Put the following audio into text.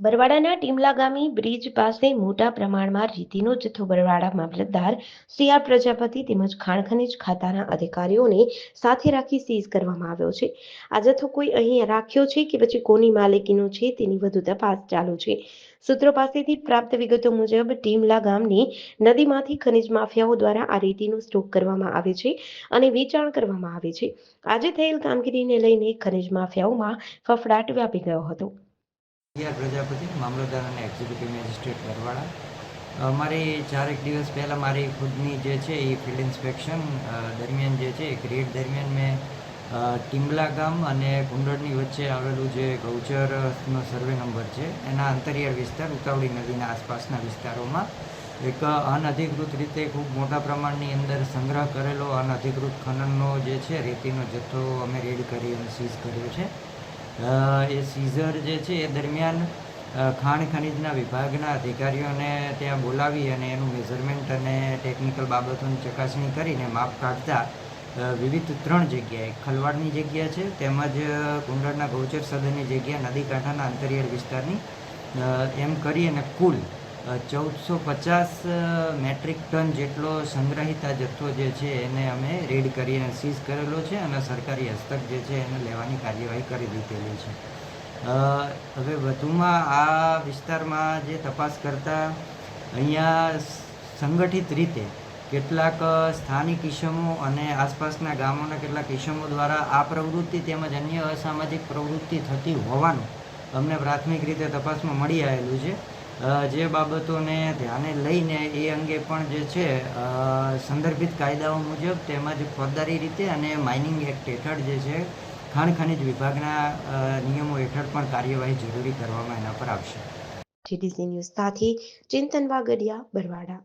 બરવાડાના ટીમલા ગામી bridge પાસે મોટા પ્રમાણમાં રીતીનો જથ્થો બરવાડા મામલતદાર સીઆર પ્રજાપતિ તેમજ ખાણ ખનીજ ખાતાના અધિકારીઓને સાથે રાખી સીઝ કરવામાં આવ્યો છે. આ જથ્થો કોઈ અહીં રાખ્યો છે કે પછી કોની માલિકીનો છે તેની વધુ તપાસ ચાલુ છે. સૂત્રો પાસેથી પ્રાપ્ત વિગતો મુજબ ટીમલા ગામની નદીમાંથી ખનીજ માફિયાઓ દ્વારા આ રેતીનો સ્ટોક કરવામાં આવે છે અને વેચાણ કરવામાં આવે છે. આજે થયેલ કામગીરીને લઈને ખનીજ માફિયાઓમાં ફફડાટ વ્યાપી ગયો હતો. આર પ્રજાપતિ મામલતદાર અને એક્ઝિક્યુટિવ મેજિસ્ટ્રેટ બરવાડા અમારી ચારેક દિવસ પહેલાં મારી ખુદની જે છે એ ફિલ્ડ ઇન્સ્પેક્શન દરમિયાન જે છે એક રેડ દરમિયાન મેં ટીમલા ગામ અને કુંડળની વચ્ચે આવેલું જે ગૌચરનો સર્વે નંબર છે, એના અંતરિયાળ વિસ્તાર ઉતાવળી નદીના આસપાસના વિસ્તારોમાં એક અનઅધિકૃત રીતે ખૂબ મોટા પ્રમાણની અંદર સંગ્રહ કરેલો અનધિકૃત ખનનનો જે છે રેતીનો જથ્થો અમે રેડ કરી અને સીઝ કર્યો છે. એ સીઝર જે છે, એ દરમિયાન ખાણ ખનિજના વિભાગના અધિકારીઓને ત્યાં બોલાવી અને એનું મેઝરમેન્ટ અને ટેકનિકલ બાબતોની ચકાસણી કરીને માપ કાઢતા વિવિધ ત્રણ જગ્યાએ, ખલવાડની જગ્યા છે, તેમજ કુંડળના ગૌચર સદનની જગ્યા નદી કાંઠાના અંતરિયાળ વિસ્તારની એમ કરી અને કુલ ચૌદસો પચાસ મેટ્રિક ટન જેટલો સંગ્રહિત આ જથ્થો જે છે એને અમે રેડ કરીને સીઝ કરેલો છે અને સરકારી હસ્તક જે છે એને લેવાની કાર્યવાહી કરી દીધેલી છે. હવે વધુમાં આ વિસ્તારમાં જે તપાસ કરતાં અહીંયા સંગઠિત રીતે કેટલાક સ્થાનિક ઇસમો અને આસપાસના ગામોના કેટલાક ઇસમો દ્વારા આ પ્રવૃત્તિ તેમજ અન્ય અસામાજિક પ્રવૃત્તિ થતી હોવાનું અમને પ્રાથમિક રીતે તપાસમાં મળી આવેલું છે. જે બાબતોને ધ્યાને લઈને એ અંગે પણ જે છે સંદર્ભિત કાયદાઓ મુજબ તેમજ ફોજદારી રીતે અને માઇનિંગ એક્ટ હેઠળ જે છે, ખાણ ખનિજ વિભાગના નિયમો હેઠળ પણ કાર્યવાહી જરૂરી કરવામાં એના પર આવશે. જીટીસી ન્યૂઝ સાથે ચિંતન વાગડિયા બરવાડા.